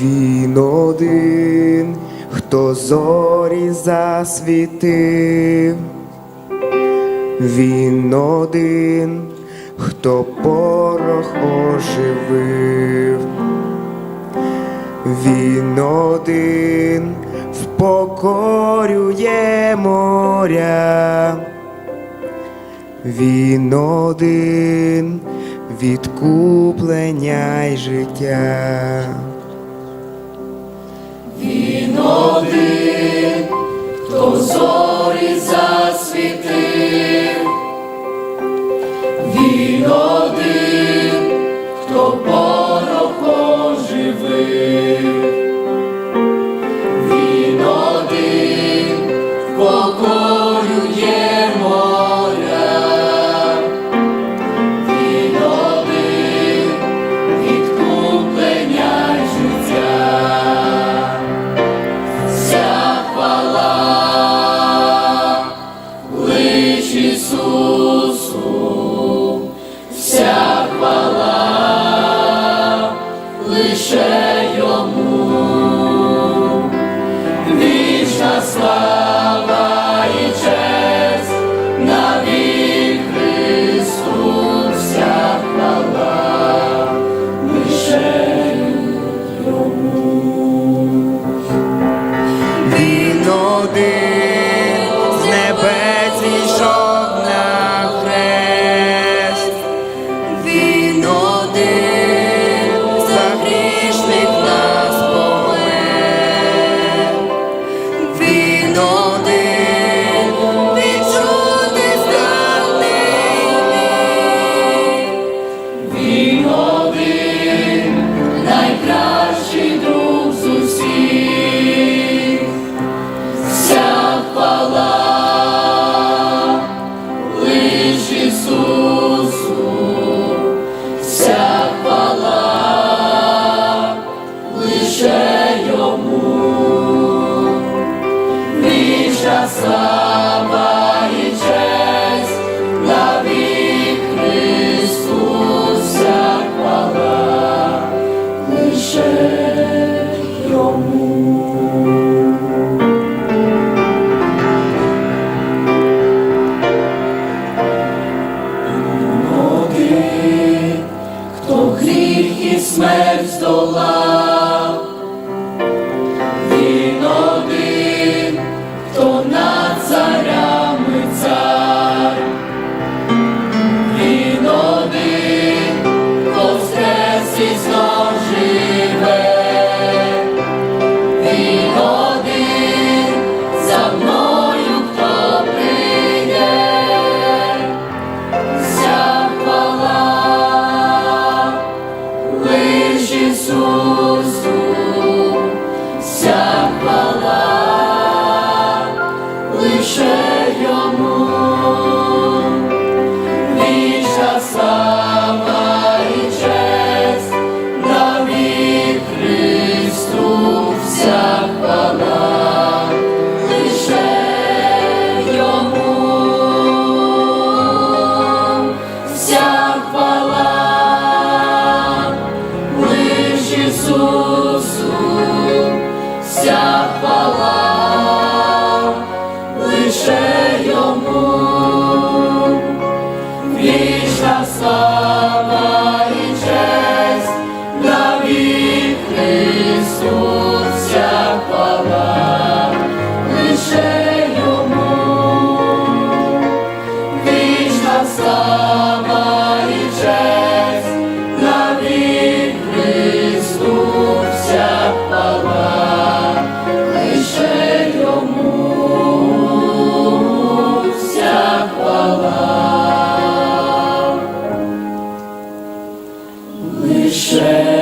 Він один, хто зорі засвітив, він один, хто порох оживив, він один впокорює моря, він один відкуплення й життя. хто зорі засвітив, він один, хто він один покорює вічна лише йому вічна слава і честь на віки Ісуся хвала, лише йому вічна слава. Hashem.